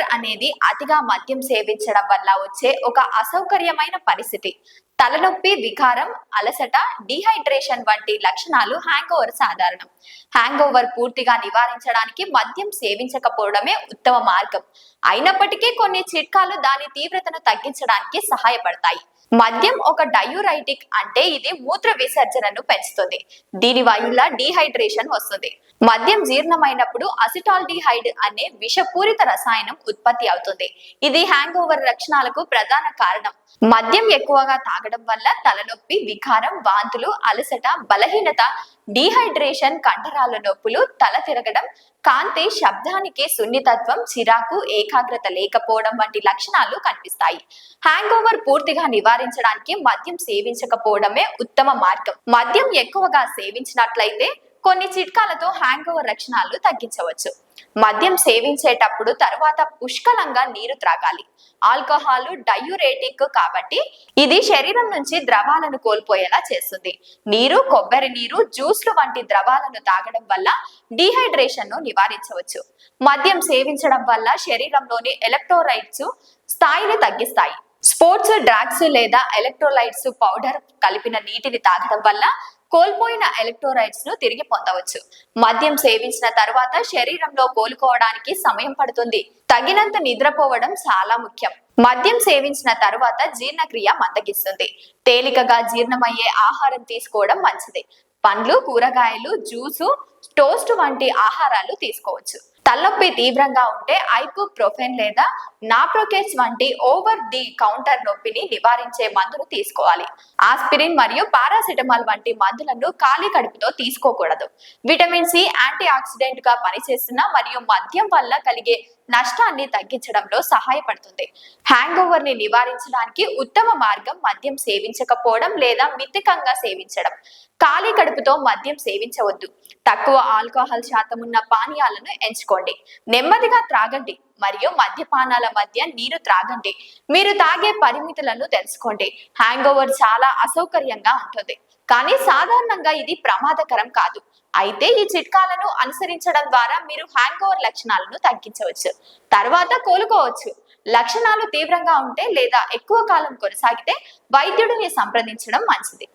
Over అనేది అతిగా మద్యం సేవించడం వల్ల వచ్చే ఒక అసౌకర్యమైన పరిస్థితి. తలనొప్పి వికారం అలసట డిహైడ్రేషన్ వంటి లక్షణాలు హ్యాంగ్ ఓవర్ సాధారణం. హ్యాంగ్ ఓవర్ పూర్తిగా నివారించడానికి మద్యం సేవించకపోవడమే ఉత్తమ మార్గం. అయినప్పటికీ కొన్ని చిట్కాలు దాని తీవ్రతను తగ్గించడానికి సహాయపడతాయి. మద్యం ఒక డయూరైటిక్ అంటే ఇది మూత్ర విసర్జనను పెంచుతుంది. దీని వల్ల డీహైడ్రేషన్ వస్తుంది. మద్యం జీర్ణమైనప్పుడు అసిటాల్డిహైడ్ అనే విషపూరిత రసాయనం ఉత్పత్తి అవుతుంది. ఇది హ్యాంగ్ ఓవర్ లక్షణాలకు ప్రధాన కారణం. మద్యం ఎక్కువగా తాగడం వల్ల తలనొప్పి వికారం వాంతులు అలసట బలహీనత డీహైడ్రేషన్ కండరాల నొప్పులు తల తిరగడం కాంతి శబ్దానికి సున్నితత్వం చిరాకు ఏకాగ్రత లేకపోవడం వంటి లక్షణాలు కనిపిస్తాయి. హ్యాంగ్ ఓవర్ పూర్తిగా నివారించడానికి మద్యం సేవించకపోవడమే ఉత్తమ మార్గం. మద్యం ఎక్కువగా సేవించినట్లయితే కొన్ని చిట్కాలతో హ్యాంగ్ ఓవర్ లక్షణాలు తగ్గించవచ్చు. మద్యం సేవించేటప్పుడు తర్వాత పుష్కలంగా నీరు త్రాగాలి. ఆల్కహాల్ డయూరేటిక్ కాబట్టి ఇది శరీరం నుంచి ద్రవాలను కోల్పోయేలా చేస్తుంది. నీరు కొబ్బరి నీరు జ్యూస్లు వంటి ద్రవాలను తాగడం వల్ల డీహైడ్రేషన్ను నివారించవచ్చు. మద్యం సేవించడం వల్ల శరీరంలోని ఎలక్ట్రోలైట్స్ స్థాయిని తగ్గిస్తాయి. స్పోర్ట్స్ డ్రాగ్స్ లేదా ఎలక్ట్రోలైట్స్ పౌడర్ కలిపిన నీటిని తాగడం వల్ల కోల్పోయిన ఎలక్ట్రోరైట్స్ను తిరిగి పొందవచ్చు. మద్యం సేవించిన తర్వాత శరీరంలో కోలుకోవడానికి సమయం పడుతుంది. తగినంత నిద్రపోవడం చాలా ముఖ్యం. మద్యం సేవించిన తర్వాత జీర్ణక్రియ మందగిస్తుంది. తేలికగా జీర్ణమయ్యే ఆహారం తీసుకోవడం మంచిది. పండ్లు కూరగాయలు జ్యూసు టోస్ట్ వంటి ఆహారాలు తీసుకోవచ్చు. తలనొప్పి తీవ్రంగా ఉంటే ఐపుప్రోఫెన్ లేదా నాప్రోకేట్స్ వంటి ఓవర్ ది కౌంటర్ నొప్పిని నివారించే మందులు తీసుకోవాలి. ఆస్పిరిన్ మరియు పారాసిటమాల్ వంటి మందులను ఖాళీ కడుపుతో తీసుకోకూడదు. విటమిన్ సి యాంటీ ఆక్సిడెంట్గా పనిచేస్తున్న మరియు మద్యం వల్ల కలిగే నష్టాన్ని తగ్గించడంలో సహాయపడుతుంది. హ్యాంగ్ ఓవర్ని నివారించడానికి ఉత్తమ మార్గం మద్యం సేవించకపోవడం లేదా మితికంగా సేవించడం. ఖాళీ కడుపుతో మద్యం సేవించవద్దు. తక్కువ ఆల్కహాల్ శాతం ఉన్న పానీయాలను ఎంచుకోండి. నెమ్మదిగా త్రాగండి. మరియు మద్యపానాల మధ్య నీరు త్రాగండి. మీరు తాగే పరిమితులను తెలుసుకోండి. హ్యాంగ్ ఓవర్ చాలా అసౌకర్యంగా ఉంటుంది. కానీ సాధారణంగా ఇది ప్రమాదకరం కాదు. అయితే ఈ చిట్కాలను అనుసరించడం ద్వారా మీరు హ్యాంగ్ ఓవర్ లక్షణాలను తగ్గించవచ్చు. తర్వాత కోలుకోవచ్చు. లక్షణాలు తీవ్రంగా ఉంటే లేదా ఎక్కువ కాలం కొనసాగితే వైద్యుడిని సంప్రదించడం మంచిది.